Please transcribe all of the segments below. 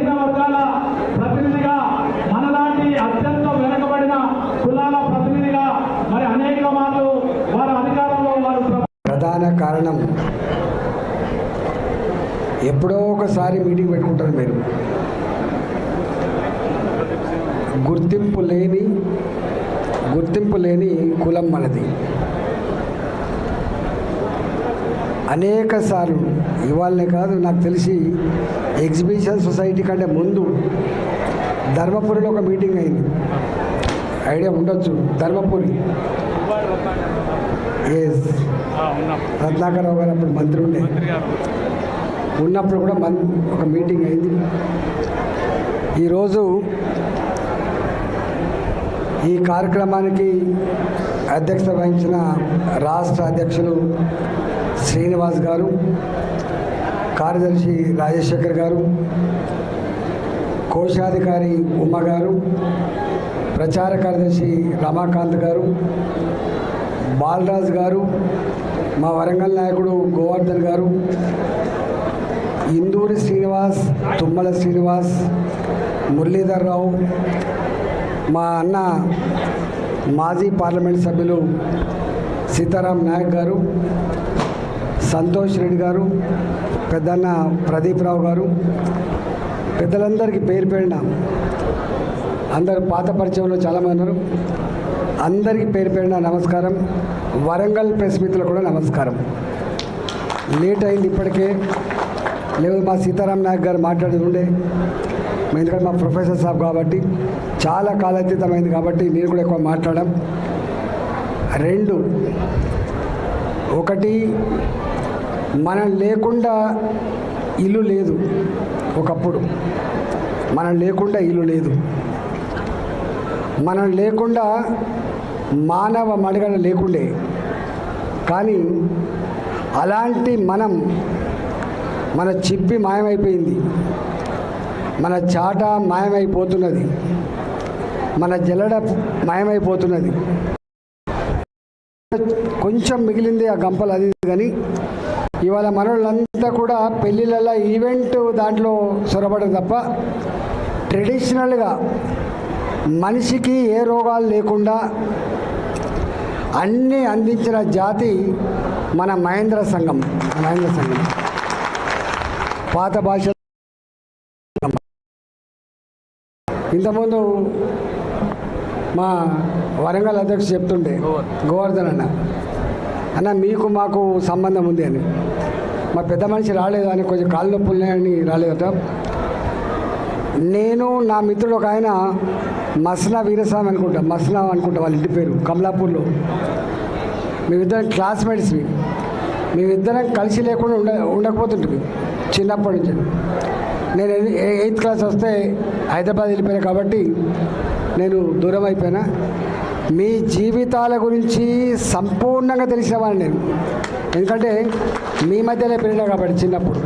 బలహీన వర్గాల ప్రతినిధిగా మనలాంటి అత్యంత వెనుకబడిన కులాల ప్రతినిధిగా మరి అనేక మార్లు వారి అధికారంలో వారు ప్రధాన కారణం ఎప్పుడో ఒకసారి మీటింగ్ పెట్టుకుంటారు మీరు. గుర్తింపు లేని గుర్తింపు లేని కులం మనది. అనేక సార్లు ఇవాళనే కాదు నాకు తెలిసి ఎగ్జిబిషన్ సొసైటీ కంటే ముందు ధర్మపురిలో ఒక మీటింగ్ అయింది. ఐడియా ఉండొచ్చు. ధర్మపురి. ఎస్ రత్నాకరరావు గారు అప్పుడు మంత్రి ఉండే. ఉన్నప్పుడు కూడా మన్ ఒక మీటింగ్ అయింది. ఈరోజు ఈ కార్యక్రమానికి అధ్యక్షత వహించిన రాష్ట్ర అధ్యక్షులు శ్రీనివాస్ గారు కార్యదర్శి రాజశేఖర్ గారు కోశాధికారి ఉమ్మ గారు ప్రచార కార్యదర్శి రమాకాంత్ గారు బాలరాజ్ గారు మా వరంగల్ నాయకుడు గోవర్ధన్ గారు ఇందూరి శ్రీనివాస్ తుమ్మల శ్రీనివాస్ మురళీధర్ రావు మా అన్న మాజీ పార్లమెంట్ సభ్యులు సీతారాం నాయక్ గారు సంతోష్ రెడ్డి గారు పెద్దన్న ప్రదీప్ రావు గారు పెద్దలందరికీ పేరు పేరిన అందరు పాత పరిచయంలో చాలామంది ఉన్నారు. అందరికీ పేరు పేరిన నమస్కారం. వరంగల్ ప్రెస్ మిత్రులు కూడా నమస్కారం. లేట్ అయింది ఇప్పటికే. లేదు మా సీతారాం నాయక్ గారు మాట్లాడేది ఉండే. ఎందుకంటే మా ప్రొఫెసర్ సాబ్ కాబట్టి చాలా కాలాతీతమైంది కాబట్టి నేను కూడా ఎక్కువ మాట్లాడడం. రెండు ఒకటి మనం లేకుండా ఇల్లు లేదు ఒకప్పుడు. మనం లేకుండా ఇల్లు లేదు. మనం లేకుండా మానవ మడగడ లేకుండే. కానీ అలాంటి మనం మన చిప్పి మాయమైపోయింది. మన చాట మాయమైపోతున్నది. మన జలడ మాయమైపోతున్నది. కొంచెం మిగిలింది ఆ గంపలు అది కానీ. ఇవాళ మనోళ్ళంతా కూడా పెళ్ళిళ్ళ ఈవెంట్ దాంట్లో చొరబడదు తప్ప ట్రెడిషనల్గా మనిషికి ఏ రోగాలు లేకుండా అన్నీ అందించిన జాతి మన మహేంద్ర సంఘం మహేంద్ర సంఘం. పాత భాష. ఇంతకుముందు మా వరంగల్ అధ్యక్షుడు చెప్తుండే గోవర్ధన్ అన్న అన్న మీకు మాకు సంబంధం ఉంది అని. మా పెద్ద మనిషి రాలేదు అని కొంచెం కాళ్ళు నొప్పులు ఉన్నాయని రాలేదట. నేను నా మిత్రుడు ఒక ఆయన మస్నా వీరస్వామి అనుకుంటా మస్నా అనుకుంటా వాళ్ళ ఇంటి పేరు కమలాపూర్లో. మేమిద్దరం క్లాస్మేట్స్వి మేమిద్దరం కలిసి లేకుండా ఉండ ఉండకపోతుంటుంది చిన్నప్పటి నుంచి. నేను ఎయిత్ క్లాస్ వస్తే హైదరాబాద్ వెళ్ళిపోయాను కాబట్టి నేను దూరం అయిపోయినా. మీ జీవితాల గురించి సంపూర్ణంగా తెలిసిన వాడిని నేను. ఎందుకంటే మీ మధ్యలో పెరిగినా కాబట్టి చిన్నప్పుడు.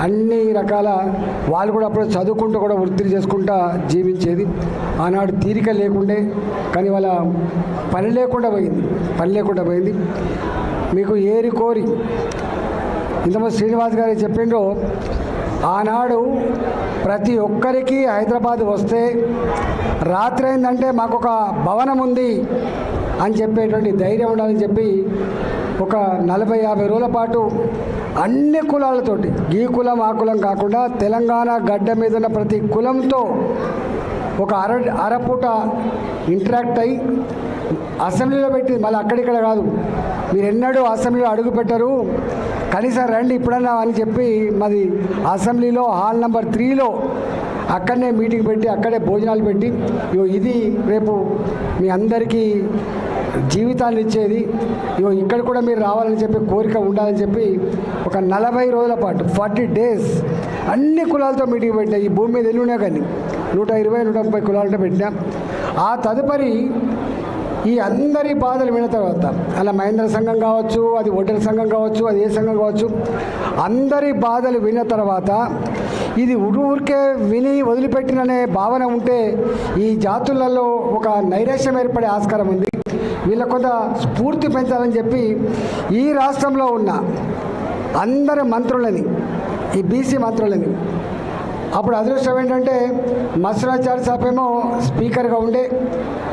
అన్ని రకాల వాళ్ళు కూడా అప్పుడు చదువుకుంటూ కూడా వృత్తిని చేసుకుంటా జీవించేది. ఆనాడు తీరిక లేకుండే కానీ వాళ్ళ పని లేకుండా పోయింది. పని లేకుండా పోయింది. మీకు ఏరి కోరి ఇంతమంది శ్రీనివాస్ గారు చెప్పిండ్రో ఆనాడు ప్రతి ఒక్కరికి హైదరాబాద్ వస్తే రాత్రి అయిందంటే మాకు ఒక భవనం ఉంది అని చెప్పేటువంటి ధైర్యం ఉండాలని చెప్పి ఒక నలభై యాభై రోజుల పాటు అన్ని కులాలతోటి ఈ కులం ఆ కులం కాకుండా తెలంగాణ గడ్డ మీద ఉన్న ప్రతి కులంతో ఒక అర అరపూట ఇంటరాక్ట్ అయ్యి అసెంబ్లీలో పెట్టి మళ్ళీ అక్కడిక్కడ కాదు మీరు ఎన్నడూ అసెంబ్లీలో అడుగు పెట్టరు. కనీసం రండి ఇప్పుడన్నా అని చెప్పి మాది అసెంబ్లీలో హాల్ నెంబర్ త్రీలో అక్కడనే మీటింగ్ పెట్టి అక్కడే భోజనాలు పెట్టి ఇగో ఇది రేపు మీ అందరికీ జీవితాన్ని ఇచ్చేది. ఇగో ఇక్కడ కూడా మీరు రావాలని చెప్పి కోరిక ఉండాలని చెప్పి ఒక నలభై రోజుల పాటు ఫార్టీ డేస్ అన్ని కులాలతో మీటింగ్ పెట్టినా ఈ భూమి మీద ఎన్ని కానీ నూట ఇరవై నూట ముప్పై కులాలతో పెట్టినా. ఆ తదుపరి ఈ అందరి బాధలు విన్న తర్వాత అలా మహేంద్ర సంఘం కావచ్చు అది ఒడ్డెల సంఘం కావచ్చు అది ఏ సంఘం కావచ్చు అందరి బాధలు విన్న తర్వాత ఇది ఊరికే విని వదిలిపెట్టిననే భావన ఉంటే ఈ జాతులలో ఒక నైరాశ్యం ఏర్పడే ఆస్కారం ఉంది. వీళ్ళ కొంత స్ఫూర్తి పెంచాలని చెప్పి ఈ రాష్ట్రంలో ఉన్న అందరి మంత్రులని ఈ బీసీ మంత్రులని అప్పుడు అదృష్టం ఏంటంటే మత్స్యరాచార్య సాపేమో ఏమో స్పీకర్గా ఉండే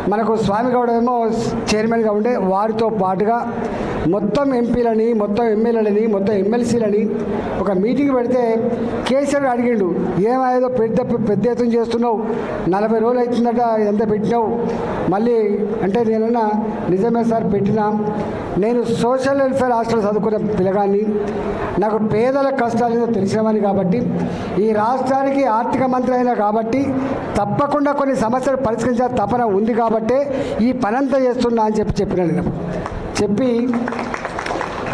మనకు స్వామి గౌడ ఏమో చైర్మన్గా ఉండే వారితో పాటుగా మొత్తం ఎంపీలని మొత్తం ఎమ్మెల్యేలని మొత్తం ఎమ్మెల్సీలని ఒక మీటింగ్ పెడితే కేసీఆర్ అడిగిండు ఏమయ్యేదో పెద్ద పెద్ద ఎత్తున చేస్తున్నావు నలభై రోజులు అవుతుందట ఎంత పెట్టినావు. మళ్ళీ అంటే నేనన్నా నిజమే సార్ పెట్టినా. నేను సోషల్ వెల్ఫేర్ హాస్టల్ చదువుకున్న పిల్లగాన్ని. నాకు పేదల కష్టాలు ఏదో తెలిసినవని కాబట్టి ఈ రాష్ట్రానికి ఆర్థిక మంత్రి అయినా కాబట్టి తప్పకుండా కొన్ని సమస్యలు పరిష్కరించాలి తపన ఉంది కాబట్టే ఈ పనంతా చేస్తున్నా అని చెప్పి చెప్పినాను నేను. చెప్పి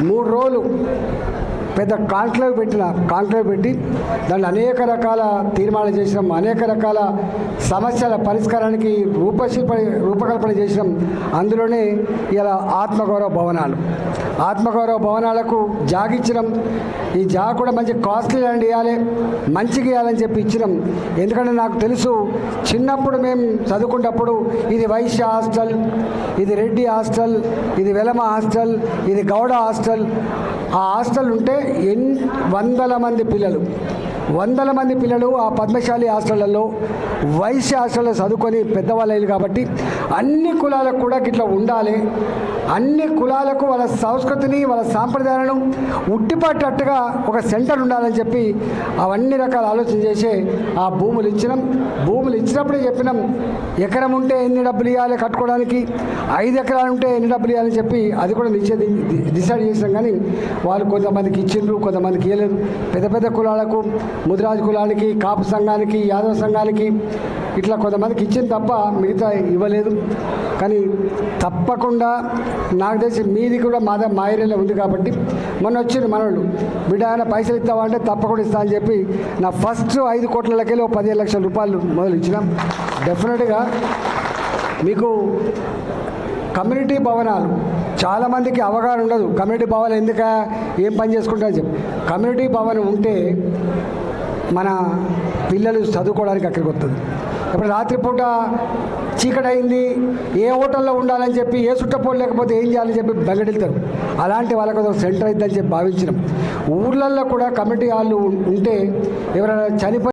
మూడు రోజులు పెద్ద కాన్క్లేవ్ పెట్టిన కాన్క్లేవ్ పెట్టి దాన్ని అనేక రకాల తీర్మానాలు చేసినాం అనేక రకాల సమస్యల పరిష్కారానికి రూపశిల్ప రూపకల్పన చేసినాం. అందులోనే ఇలా ఆత్మగౌరవ భవనాలు. ఆత్మగౌరవ భవనాలకు జాగిచ్చినాం ఈ జాగ కూడా మంచి కాస్ట్లీ ల్యాండ్ ఇవ్వాలి మంచిగా ఇవ్వాలని చెప్పి ఇచ్చినాం. ఎందుకంటే నాకు తెలుసు చిన్నప్పుడు మేము చదువుకున్నప్పుడు ఇది వైశ్య హాస్టల్ ఇది రెడ్డి హాస్టల్ ఇది వెలమ హాస్టల్ ఇది గౌడ హాస్టల్ ఆ హాస్టల్ ఉంటే ఎన్ వందల మంది పిల్లలు. వందల మంది పిల్లలు ఆ పద్మశాలి హాస్టళ్ళలో వైశ్య హాస్టల్లో చదువుకొని పెద్దవాళ్ళు అయ్యారు కాబట్టి అన్ని కులాలకు కూడా ఇట్లా ఉండాలి. అన్ని కులాలకు వాళ్ళ సంస్కృతిని వాళ్ళ సాంప్రదాయాలను ఉట్టిపట్టట్టుగా ఒక సెంటర్ ఉండాలని చెప్పి అవన్నీ రకాల ఆలోచన చేసి ఆ భూములు ఇచ్చినాం. భూములు ఇచ్చినప్పుడే చెప్పినాం ఎకరం ఉంటే ఎన్ని డబ్బులు ఇవ్వాలి కట్టుకోవడానికి? ఐదు ఎకరాలు ఉంటే ఎన్ని డబ్బులు ఇవ్వాలని చెప్పి అది కూడా నిశ్చయి డిసైడ్ చేసినాం కానీ వాళ్ళు కొంతమందికి ఇచ్చిండ్రు కొంతమందికి ఇవ్వలేదు పెద్ద పెద్ద కులాలకు ముదిరాజు కులానికి కాపు సంఘానికి యాదవ సంఘానికి ఇట్లా కొంతమందికి ఇచ్చింది తప్ప మిగతా ఇవ్వలేదు. కానీ తప్పకుండా నాకు తెలిసి మీది కూడా మా మా ఏరియాలో ఉంది కాబట్టి మొన్న వచ్చింది మనోళ్ళు బిడ్డ ఆయన పైసలు ఇస్తావా అంటే తప్పకుండా ఇస్తా అని చెప్పి నా ఫస్ట్ ఐదు కోట్లకెళ్ళి ఒక పదిహేను లక్షల రూపాయలు మొదలు ఇచ్చినాం డెఫినెట్గా మీకు కమ్యూనిటీ భవనాలు చాలామందికి అవగాహన ఉండదు. కమ్యూనిటీ భవనం ఎందుక ఏం పని చేసుకుంటారని చెప్పి. కమ్యూనిటీ భవనం ఉంటే మన పిల్లలు చదువుకోవడానికి అక్కడికి వస్తుంది ఇప్పుడు రాత్రిపూట చీకటైంది ఏ హోటల్లో ఉండాలని చెప్పి ఏ చుట్టపోలు లేకపోతే ఏం చేయాలని చెప్పి బెంగడెళ్తారు అలాంటి వాళ్ళకి ఒక సెంటర్ అయిద్దని చెప్పి భావించినాం. ఊర్లల్లో కూడా కమిటీ వాళ్ళు ఉంటే ఎవరైనా చనిపోయి